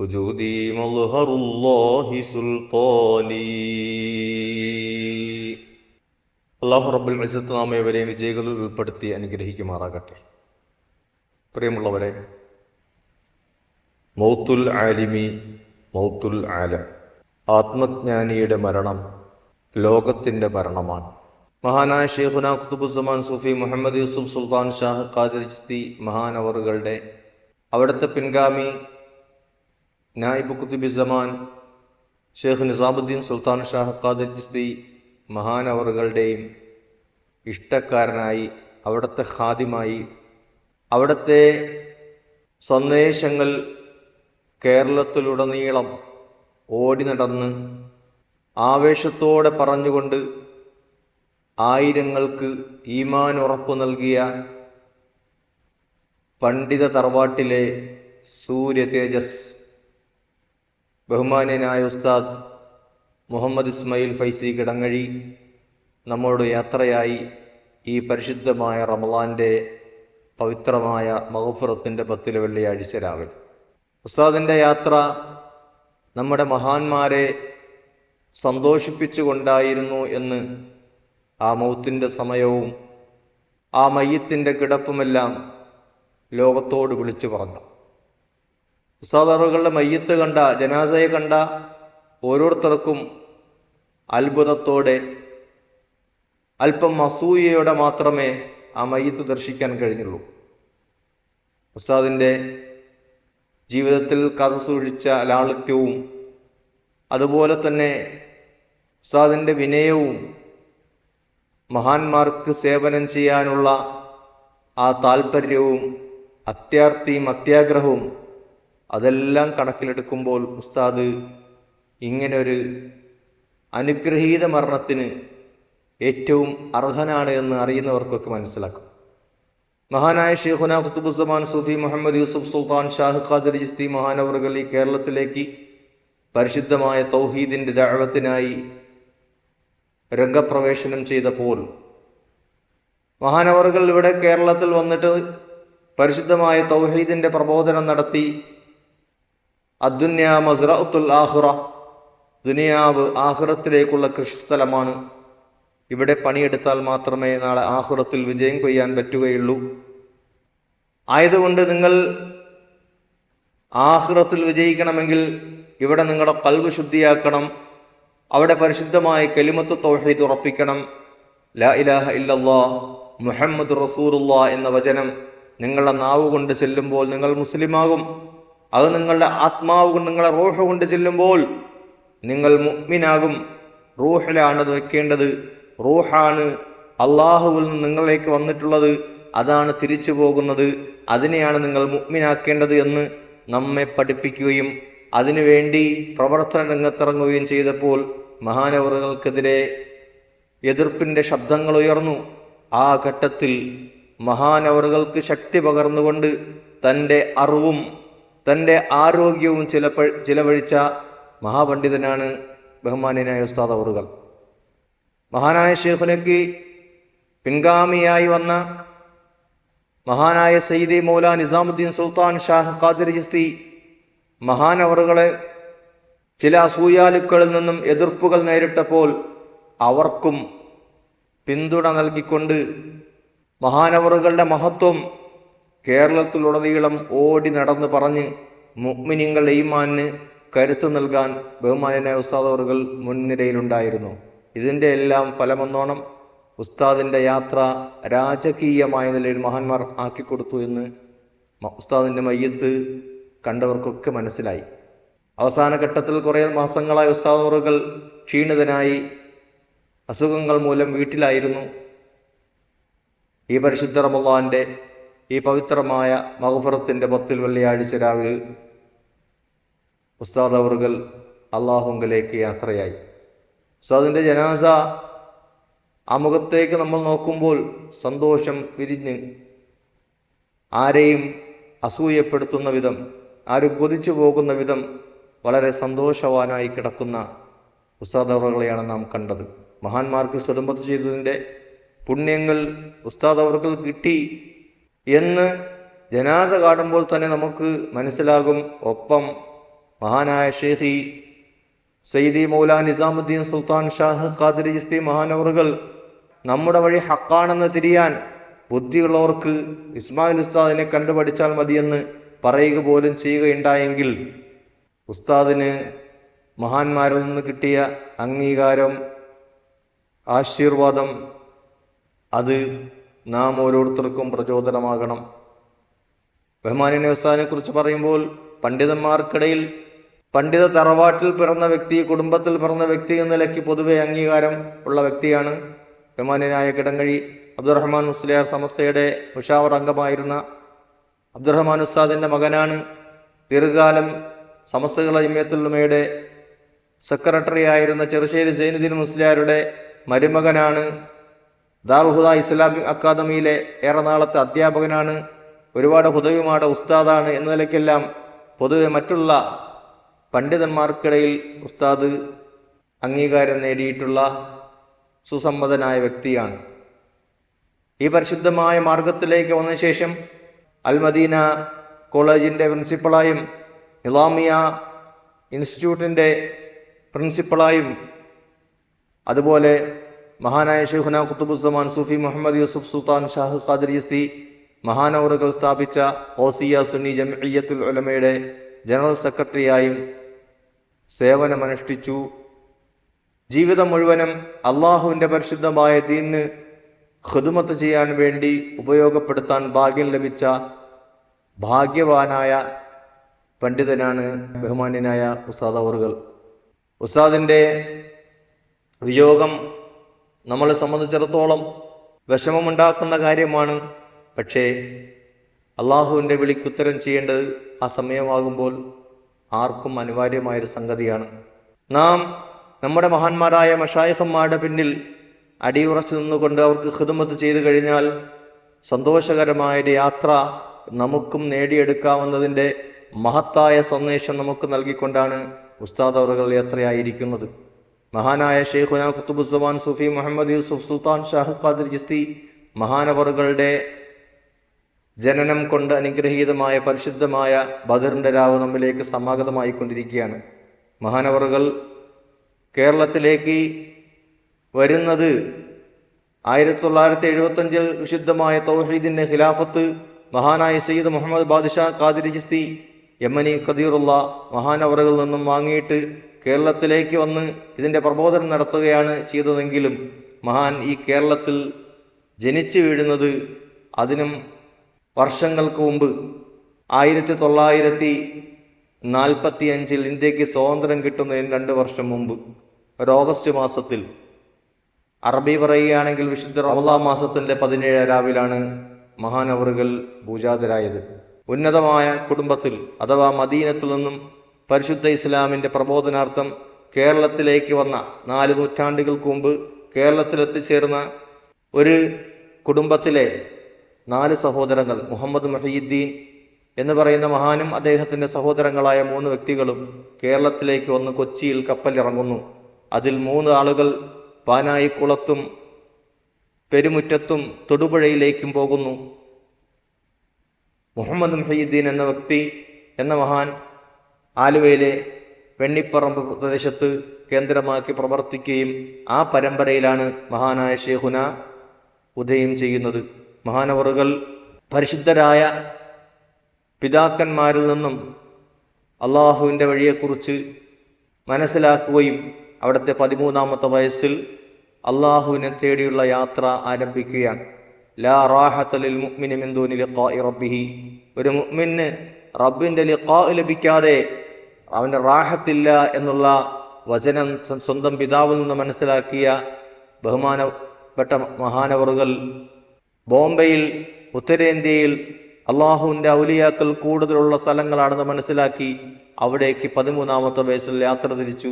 وجودي مظهر الله سلطاني അള്ളാഹു റബ്ബുൽ ഇസ്സത്ത് നാം ഏവരെയും വിജയികളിൽ ഉൾപ്പെടുത്തി അനുഗ്രഹിക്കുമാറാകട്ടെ പ്രിയമുള്ളവരെ മൗത്തുൽ ആലിമി മൗത്തുൽ ആലം ആത്മജ്ഞാനിയുടെ മരണം ലോകത്തിന്റെ മരണമാണ് മഹാനായ ഷെയ്ഖുന കുത്തുബുസമാൻ സൂഫി മുഹമ്മദ് യൂസുഫ് സുൽത്താൻ ഷാഹ് ഖാദിർ ചിസ്തി മഹാനവറുകളുടെ അവിടുത്തെ പിൻഗാമി നായിബ് കുത്തുബി സമാൻ ഷെയ്ഖ് നിസാമുദ്ദീൻ സുൽത്താൻ ഷാഹ് ഖാദർ ചിസ്തി മഹാനവറുകളുടെയും ഇഷ്ടക്കാരനായി അവിടുത്തെ ഖാദിമായി അവിടുത്തെ സന്ദേശങ്ങൾ കേരളത്തിലുടനീളം ഓടി നടന്ന് ആവേശത്തോടെ പറഞ്ഞുകൊണ്ട് ആയിരങ്ങൾക്ക് ഈമാൻ ഉറപ്പു നൽകിയ പണ്ഡിത തറവാട്ടിലെ സൂര്യ തേജസ് ബഹുമാന്യനായ ഉസ്താദ് മുഹമ്മദ് ഇസ്മയിൽ ഫൈസി കിടങ്ങഴി നമ്മോട് യാത്രയായി ഈ പരിശുദ്ധമായ റമലാന്റെ പവിത്രമായ മഹഫുറത്തിന്റെ പത്തിൽ വെള്ളിയാഴ്ച രാവിലെ. ഉസ്താദിന്റെ യാത്ര നമ്മുടെ മഹാന്മാരെ സന്തോഷിപ്പിച്ചുകൊണ്ടായിരുന്നു എന്ന് ആ മൗത്തിന്റെ സമയവും ആ മയ്യത്തിന്റെ കിടപ്പുമെല്ലാം ലോകത്തോട് വിളിച്ചു പറഞ്ഞു. ഉസ്താദറുകളുടെ മയ്യത്ത് കണ്ട ജനാസയെ കണ്ട ഓരോരുത്തർക്കും അത്ഭുതത്തോടെ അല്പം അസൂയയോടെ മാത്രമേ ആ മയ്യത്ത് ദർശിക്കാൻ കഴിഞ്ഞുള്ളൂ. ഉസ്താദിന്റെ ജീവിതത്തിൽ കഥ സൂക്ഷിച്ച ലാളിത്യവും അതുപോലെ തന്നെ ഉസ്താദിന്റെ വിനയവും മഹാന്മാർക്ക് സേവനം ചെയ്യാനുള്ള ആ താല്പര്യവും അത്യാർത്തിയും അത്യാഗ്രഹവും അതെല്ലാം കണക്കിലെടുക്കുമ്പോൾ ഉസ്താദ് ഇങ്ങനൊരു അനുഗ്രഹീത മരണത്തിന് ഏറ്റവും അർഹനാണ് എന്ന് അറിയുന്നവർക്കൊക്കെ മനസ്സിലാക്കും. മഹാനായ ഷെയ്ഖുന കുത്തുബുസമാൻ സൂഫി മുഹമ്മദ് യൂസുഫ് സുൽത്താൻ ഷാഹ് ഖാദിർ ജിസ്തി മഹാനവറുകൾ ഈ കേരളത്തിലേക്ക് പരിശുദ്ധമായ തൗഹീദിന്റെ ദാഴത്തിനായി രംഗപ്രവേശനം ചെയ്തപ്പോൾ മഹാനവറുകൾ ഇവിടെ കേരളത്തിൽ വന്നിട്ട് പരിശുദ്ധമായ തൗഹീദിന്റെ പ്രബോധനം നടത്തി ആഹ്റ ദുനിയാവ് ആഹുറത്തിലേക്കുള്ള കൃഷിസ്ഥലമാണ്. ഇവിടെ പണിയെടുത്താൽ മാത്രമേ നാളെ ആഹുറത്തിൽ വിജയം കൊയ്യാൻ പറ്റുകയുള്ളൂ. ആയതുകൊണ്ട് നിങ്ങൾ ആഹുറത്തിൽ വിജയിക്കണമെങ്കിൽ ഇവിടെ നിങ്ങളുടെ കൽവ് ശുദ്ധിയാക്കണം. അവിടെ പരിശുദ്ധമായ കലിമത്ത് തൗഹീദ് ഉറപ്പിക്കണം. ലാ ഇലാഹ ഇല്ലല്ലാ മുഹമ്മദ് റസൂറുല്ലാ എന്ന വചനം നിങ്ങളുടെ നാവ് കൊണ്ട് ചെല്ലുമ്പോൾ നിങ്ങൾ മുസ്ലിമാകും. അത് നിങ്ങളുടെ ആത്മാവ് കൊണ്ട് നിങ്ങളെ റൂഹ് കൊണ്ട് ചെല്ലുമ്പോൾ നിങ്ങൾ മുഗ്മിനാകും റൂഹിലാണ് അത് വെക്കേണ്ടത്. റൂഹാണ് അള്ളാഹുവിൽ നിന്ന് നിങ്ങളിലേക്ക് വന്നിട്ടുള്ളത്. അതാണ് തിരിച്ചു പോകുന്നത്. അതിനെയാണ് നിങ്ങൾ മുഗ്മിനാക്കേണ്ടത് എന്ന് നമ്മെ പഠിപ്പിക്കുകയും അതിനുവേണ്ടി പ്രവർത്തന രംഗത്തിറങ്ങുകയും ചെയ്തപ്പോൾ മഹാനവറുകൾക്കെതിരെ എതിർപ്പിന്റെ ശബ്ദങ്ങൾ ഉയർന്നു. ആ ഘട്ടത്തിൽ മഹാനവറുകൾക്ക് ശക്തി പകർന്നുകൊണ്ട് തന്റെ അറിവും തന്റെ ആരോഗ്യവും ചിലപ്പ ചിലവഴിച്ച മഹാപണ്ഡിതനാണ് ബഹുമാന്യനായ ഉസ്താദ് അവറുകൾ മഹാനായ ഷെയ്ഖുലക്ക് പിൻഗാമിയായി വന്ന മഹാനായ സയ്യിദി മൗല നിസാമുദ്ദീൻ സുൽത്താൻ ഷാഹ് ഖാദിർ ജിസ്തി മഹാനവറുകളെ ചില അസൂയാലുക്കളിൽ നിന്നും എതിർപ്പുകൾ നേരിട്ടപ്പോൾ അവർക്കും പിന്തുണ നൽകിക്കൊണ്ട് മഹാനവറുകളുടെ മഹത്വം കേരളത്തിലുടനീളം ഓടി നടന്ന് പറഞ്ഞ് മുഗ്മിനിങ്ങൾ ഈമാന് കരുത്ത് നൽകാൻ ബഹുമാനായ ഉസ്താദ് അവറുകൾ മുൻനിരയിലുണ്ടായിരുന്നു. ഇതിന്റെ എല്ലാം ഫലമെന്നോണം ഉസ്താദിന്റെ യാത്ര രാജകീയമായ നിലയിൽ മഹാന്മാർ ആക്കിക്കൊടുത്തു എന്ന് ഉസ്താദിന്റെ മയ്യത്ത് കണ്ടവർക്കൊക്കെ മനസ്സിലായി. അവസാന ഘട്ടത്തിൽ കുറേ മാസങ്ങളായി ഉസ്താദവറുകൾ ക്ഷീണിതനായി അസുഖങ്ങൾ മൂലം വീട്ടിലായിരുന്നു. ഈ പരിശുദ്ധ റമദാന്റെ ഈ പവിത്രമായ മഹഫറത്തിന്റെ പത്തിൽ വെള്ളിയാഴ്ച രാവിലെ ഉസ്താദ് അവറുകൾ അള്ളാഹുങ്കലേക്ക് യാത്രയായി. ഉസ്താദിന്റെ ജനാസ ആ മുഖത്തേക്ക് നമ്മൾ നോക്കുമ്പോൾ സന്തോഷം വിരിഞ്ഞ് ആരെയും അസൂയപ്പെടുത്തുന്ന വിധം ആരും കൊതിച്ചു പോകുന്ന വിധം വളരെ സന്തോഷവാനായി കിടക്കുന്ന ഉസ്താദ് അവറുകളെയാണ് നാം കണ്ടത്. മഹാന്മാർക്ക് സ്വതമ്പത്ത് ചെയ്തതിന്റെ പുണ്യങ്ങൾ ഉസ്താദ് അവർക്ക് കിട്ടി. എന്ന് ജനാസ കാണുമ്പോൾ തന്നെ നമുക്ക് മനസ്സിലാകും. ഒപ്പം മഹാനായ ഷെയ്ഖി സയ്യിദി മൗലാൻ നിസാമുദ്ദീൻ സുൽത്താൻ ഷാഹ് ഖാദിരി ജിസ്തി മഹാനവറുകൾ നമ്മുടെ വഴി ഹക്കാണെന്ന് തിരിയാൻ ബുദ്ധിയുള്ളവർക്ക് ഇസ്മായിൽ ഉസ്താദിനെ കണ്ടുപഠിച്ചാൽ മതിയെന്ന് പറയുക പോലും ചെയ്യുകയുണ്ടായെങ്കിൽ ഉസ്താദിന് മഹാന്മാരിൽ നിന്ന് കിട്ടിയ അംഗീകാരം ആശീർവാദം അത് നാം ഓരോരുത്തർക്കും പ്രചോദനമാകണം. ബഹ്മാനിനെ ഉസ്താദിനെ കുറിച്ച് പറയുമ്പോൾ പണ്ഡിതന്മാർക്കിടയിൽ പണ്ഡിത തറവാട്ടിൽ പിറന്ന വ്യക്തി കുടുംബത്തിൽ പിറന്ന വ്യക്തി എന്ന നിലയ്ക്ക് പൊതുവെ അംഗീകാരം ഉള്ള വ്യക്തിയാണ് ബഹ്മാനായ കിടങ്ങഴി അബ്ദുറഹ്മാൻ മുസ്ലിയാർ സമസ്തയുടെ മുഷാവർ അംഗമായിരുന്ന അബ്ദുറഹ്മാൻ ഉസ്താദിന്റെ മകനാണ് ദീർഘകാലം സമസ്തകള ഇമ്മയത്തുള്ളമയുടെ സെക്രട്ടറി ആയിരുന്ന ചെറുശ്ശേരി സൈനുദ്ദീൻ മുസ്ലിയാരുടെ മരുമകനാണ് ദാൽഹുദ ഇസ്ലാമിക് അക്കാദമിയിലെ ഏറെ നാളത്തെ അധ്യാപകനാണ്. ഒരുപാട് ഹുദവിമാടെ ഉസ്താദാണ് എന്ന നിലയ്ക്കെല്ലാം പൊതുവെ മറ്റുള്ള പണ്ഡിതന്മാർക്കിടയിൽ ഉസ്താദ് അംഗീകാരം നേടിയിട്ടുള്ള സുസമ്മതനായ വ്യക്തിയാണ്. ഈ പരിശുദ്ധമായ മാർഗത്തിലേക്ക് വന്ന ശേഷം അൽമദീന കോളേജിന്റെ പ്രിൻസിപ്പളായും ഇലാമിയ ഇൻസ്റ്റിറ്റ്യൂട്ടിന്റെ പ്രിൻസിപ്പളായും അതുപോലെ മഹാനായ ഷെയ്ഖുന കുത്തുബുസമാൻ സൂഫി മുഹമ്മദ് യൂസുഫ് സുൽത്താൻ ഷാഹ് ഖാദിർ യസ്തി മഹാനവറുകൾ സ്ഥാപിച്ച ഓസിയ സുന്നി ജംഇയ്യത്തുൽ ഉലമയുടെ ജനറൽ സെക്രട്ടറിയായും സേവനമനുഷ്ഠിച്ചു. ജീവിതം മുഴുവനും അള്ളാഹുവിന്റെ പരിശുദ്ധമായ ദീനിന് ഹുദുമത്ത് ചെയ്യാൻ വേണ്ടി ഉപയോഗപ്പെടുത്താൻ ഭാഗ്യം ലഭിച്ച ഭാഗ്യവാനായ പണ്ഡിതനാണ് ബഹുമാന്യനായ ഉസ്താദ് അവറുകൾ ഉസ്താദിന്റെ വിയോഗം നമ്മളെ സംബന്ധിച്ചിടത്തോളം വിഷമമുണ്ടാക്കുന്ന കാര്യമാണ്. പക്ഷേ അള്ളാഹുവിന്റെ വിളിക്കുത്തരം ചെയ്യേണ്ടത് ആ സമയമാകുമ്പോൾ ആർക്കും അനിവാര്യമായൊരു സംഗതിയാണ്. നാം നമ്മുടെ മഹാന്മാരായ മഷായഹന്മാരുടെ പിന്നിൽ അടിയുറച്ചു നിന്നുകൊണ്ട് അവർക്ക് ഹിതമത്ത് ചെയ്തു കഴിഞ്ഞാൽ സന്തോഷകരമായൊരു യാത്ര നമുക്കും നേടിയെടുക്കാവുന്നതിന്റെ മഹത്തായ സന്ദേശം നമുക്ക് നൽകിക്കൊണ്ടാണ് ഉസ്താദ് അവറുകൾ യാത്രയായിരിക്കുന്നത്. മഹാനായ ഷെയ്ഖുന കുത്തുബുസമാൻ സുഫി മുഹമ്മദ് യൂസുഫ് സുൽത്താൻ ഷാഹ് ഖാദിർ ജിസ്തി മഹാനവറുകളുടെ ജനനം കൊണ്ട് അനുഗ്രഹീതമായ പരിശുദ്ധമായ ബദറിന്റെ രാവ് നമ്മിലേക്ക് സമാഗതമായി കൊണ്ടിരിക്കുകയാണ് മഹാനവറുകൾ കേരളത്തിലേക്ക് വരുന്നത് ആയിരത്തി തൊള്ളായിരത്തി എഴുപത്തി അഞ്ചിൽ വിശുദ്ധമായ തൗഹീദിന്റെ ഖിലാഫത്ത് മഹാനായ സയ്യിദ് മുഹമ്മദ് ബാദിഷാ ഖാദിർ ജിസ്തി യമനി ഖദീറുള്ള മഹാനവറുകളിൽ നിന്നും വാങ്ങിയിട്ട് കേരളത്തിലേക്ക് വന്ന് ഇതിന്റെ പ്രബോധനം നടത്തുകയാണ് ചെയ്തതെങ്കിലും മഹാൻ ഈ കേരളത്തിൽ ജനിച്ചു വീഴുന്നത് അതിനും വർഷങ്ങൾക്ക് മുമ്പ് ആയിരത്തി തൊള്ളായിരത്തി നാൽപ്പത്തി അഞ്ചിൽ ഇന്ത്യയ്ക്ക് സ്വാതന്ത്ര്യം കിട്ടുന്നതിന് രണ്ട് വർഷം മുമ്പ് ഒരു ഓഗസ്റ്റ് മാസത്തിൽ. അറബി പറയുകയാണെങ്കിൽ വിശുദ്ധ റമദാ മാസത്തിന്റെ പതിനേഴ് രാവിലാണ് മഹാനവറുകൾ പൂജാതരായത്. ഉന്നതമായ കുടുംബത്തിൽ അഥവാ മദീനത്തിൽ നിന്നും പരിശുദ്ധ ഇസ്ലാമിന്റെ പ്രബോധനാർത്ഥം കേരളത്തിലേക്ക് വന്ന നാല് നൂറ്റാണ്ടുകൾക്ക് മുമ്പ് കേരളത്തിലെത്തിച്ചേർന്ന ഒരു കുടുംബത്തിലെ നാല് സഹോദരങ്ങൾ മുഹമ്മദ് മഹീദ്ദീൻ എന്ന് പറയുന്ന മഹാനും അദ്ദേഹത്തിന്റെ സഹോദരങ്ങളായ മൂന്ന് വ്യക്തികളും കേരളത്തിലേക്ക് വന്ന് കൊച്ചിയിൽ കപ്പലിറങ്ങുന്നു. അതിൽ മൂന്ന് ആളുകൾ പാനായിക്കുളത്തും പെരുമുറ്റത്തും തൊടുപുഴയിലേക്കും പോകുന്നു. മുഹമ്മദ് മുഹീദ്ദീൻ എന്ന വ്യക്തി എന്ന മഹാൻ ആലുവയിലെ വെണ്ണിപ്പറമ്പ് പ്രദേശത്ത് കേന്ദ്രമാക്കി പ്രവർത്തിക്കുകയും ആ പരമ്പരയിലാണ് മഹാനായ ഷേഹുന ഉദയം ചെയ്യുന്നത്. മഹാനവറുകൾ പരിശുദ്ധരായ പിതാക്കന്മാരിൽ നിന്നും അള്ളാഹുവിന്റെ വഴിയെക്കുറിച്ച് മനസ്സിലാക്കുകയും അവിടുത്തെ പതിമൂന്നാമത്തെ വയസ്സിൽ അള്ളാഹുവിനെ തേടിയുള്ള യാത്ര ആരംഭിക്കുകയാണ്. ലാ റാഹത്തലിൽ മുഅ്മിനി മിൻ ദൂനി ഒരു മുഅ്മിന് റബ്ബിന്റെ ലിഖാ ലഭിക്കാതെ അവന്റെ റാഹത്തില്ല എന്നുള്ള വചനം സ്വന്തം പിതാവിൽ നിന്ന് മനസ്സിലാക്കിയ ബഹുമാനപ്പെട്ട മഹാനവറുകൾ ബോംബെയിൽ ഉത്തരേന്ത്യയിൽ അള്ളാഹുവിന്റെ ഔലിയാക്കൾ കൂടുതലുള്ള സ്ഥലങ്ങളാണെന്ന് മനസ്സിലാക്കി അവിടേക്ക് പതിമൂന്നാമത്തെ വയസ്സിൽ യാത്ര തിരിച്ചു.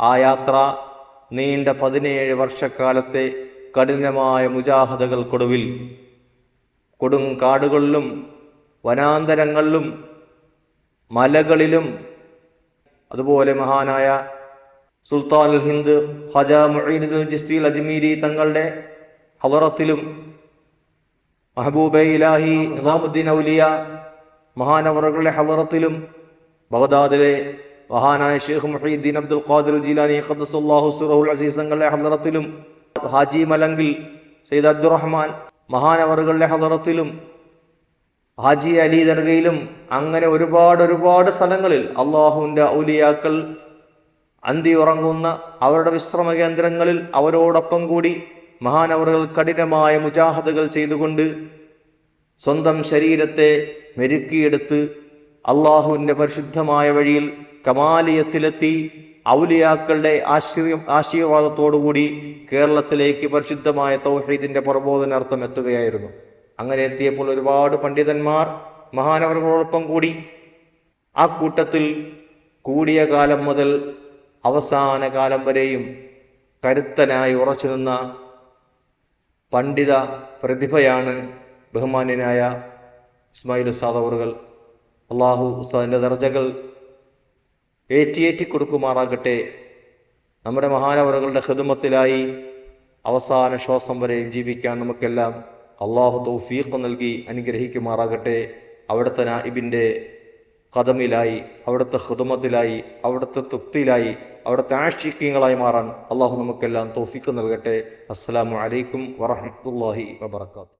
ആ യാത്ര നീണ്ട പതിനേഴ് വർഷക്കാലത്തെ കഠിനമായ മുജാഹദകൾക്കൊടുവിൽ കൊടുങ്കാടുകളിലും വനാന്തരങ്ങളിലും മലകളിലും അതുപോലെ മഹാനായ സുൽത്താൻ അൽ ഹിന്ദ് ഹജ മുഈനുദ്ദീൻ ജിസ്തി അജ്മീരി തങ്ങളുടെ ഹവറത്തിലും മഹബൂബെ ഇലാഹി നിസാമുദ്ദീൻ ഔലിയ മഹാനവറുകളുടെ ഹവറത്തിലും ബഗ്ദാദിലെ മഹാനായ ഷെയ്ഖ് മുഹീദ്ദീൻ അബ്ദുൽ ഖാദിർ ജീലാനി ഖദ്സുല്ലാഹു സുറഹുൽ അസീസ് തങ്ങളുടെ ഹവറത്തിലും ഹാജി മലങ്കിൽ സയ്യിദ് അബ്ദുറഹ്മാൻ മഹാനവറുകളുടെ ഹവറത്തിലും ഹാജി അലി ദർഗയിലും അങ്ങനെ ഒരുപാട് ഒരുപാട് സ്ഥലങ്ങളിൽ അള്ളാഹുവിന്റെ ഔലിയാക്കൾ അന്തി ഉറങ്ങുന്ന അവരുടെ വിശ്രമ കേന്ദ്രങ്ങളിൽ അവരോടൊപ്പം കൂടി മഹാനവറുകൾ കഠിനമായ മുജാഹദകൾ ചെയ്തുകൊണ്ട് സ്വന്തം ശരീരത്തെ മെരുക്കിയെടുത്ത് അള്ളാഹുവിന്റെ പരിശുദ്ധമായ വഴിയിൽ കമാലിയത്തിലെത്തി ഔലിയാക്കളുടെ ആശീർ ആശീർവാദത്തോടുകൂടി കേരളത്തിലേക്ക് പരിശുദ്ധമായ തൗഹീദിന്റെ പ്രബോധനാർത്ഥം എത്തുകയായിരുന്നു. അങ്ങനെ എത്തിയപ്പോൾ ഒരുപാട് പണ്ഡിതന്മാർ മഹാനവറുകളോടൊപ്പം കൂടി ആ കൂട്ടത്തിൽ കൂടിയ കാലം മുതൽ അവസാന കാലം വരെയും കരുത്തനായി ഉറച്ചു നിന്ന പണ്ഡിത പ്രതിഭയാണ് ബഹുമാന്യനായ ഇസ്മായിൽ ഉസ്താദ് അവറുകൾ അള്ളാഹു ഉസ്താദിന്റെ ദർജകൾ ഏറ്റിയേറ്റി കൊടുക്കുമാറാകട്ടെ നമ്മുടെ മഹാനവറുകളുടെ ഹൃദമത്തിലായി അവസാന ശ്വാസം വരെയും ജീവിക്കാൻ നമുക്കെല്ലാം അള്ളാഹു തൗഫീഖ് നൽകി അനുഗ്രഹിക്കുമാറാകട്ടെ. അവിടുത്തെ നായിബിന്റെ കഥമിലായി അവിടുത്തെ ഹൃദമത്തിലായി അവിടുത്തെ തൃപ്തിയിലായി അവിടുത്തെ ആഷിക്യങ്ങളായി മാറാൻ അള്ളാഹു നമുക്കെല്ലാം തൗഫീഖ് നൽകട്ടെ. അസ്സലാമു അലൈക്കും വറഹമത്തല്ലാഹി വബർക്കാത്തു